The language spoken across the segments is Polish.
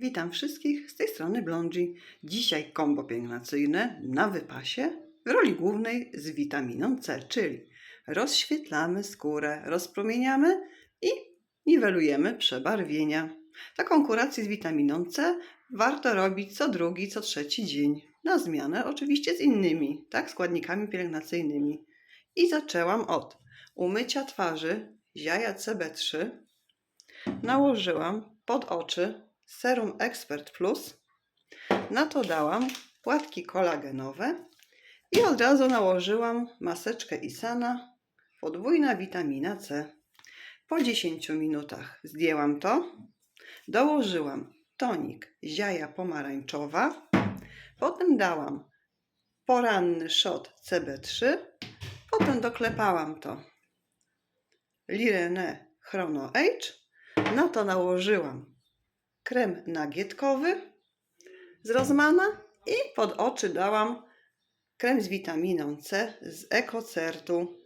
Witam wszystkich z tej strony Blondzi. Dzisiaj kombo pielęgnacyjne na wypasie w roli głównej z witaminą C, czyli rozświetlamy skórę, rozpromieniamy i niwelujemy przebarwienia. Taką kurację z witaminą C warto robić co drugi, co trzeci dzień. Na zmianę oczywiście z innymi, tak, składnikami pielęgnacyjnymi. I zaczęłam od umycia twarzy ziaja CB3. Nałożyłam pod oczy serum Expert Plus. Na to dałam płatki kolagenowe i od razu nałożyłam maseczkę Isana, podwójna witamina C. Po 10 minutach zdjęłam to, dołożyłam tonik ziaja pomarańczowa, potem dałam poranny shot CB3, potem doklepałam to. Lirene Chrono Age, na to nałożyłam krem nagietkowy z Rozmana i pod oczy dałam krem z witaminą C z Ekocertu.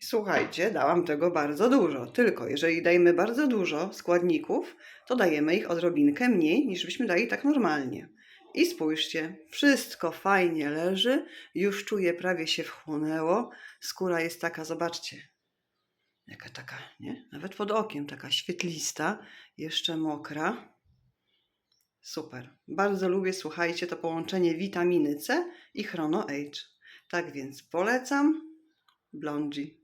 Słuchajcie, dałam tego bardzo dużo, tylko jeżeli dajemy bardzo dużo składników, to dajemy ich odrobinkę mniej niż byśmy dali tak normalnie. I spójrzcie, wszystko fajnie leży, już czuję, prawie się wchłonęło. Skóra jest taka, zobaczcie, jaka taka, nie? Nawet pod okiem, taka świetlista, jeszcze mokra. Super. Bardzo lubię, słuchajcie, to połączenie witaminy C i Chrono Age. Tak więc polecam Blondzi.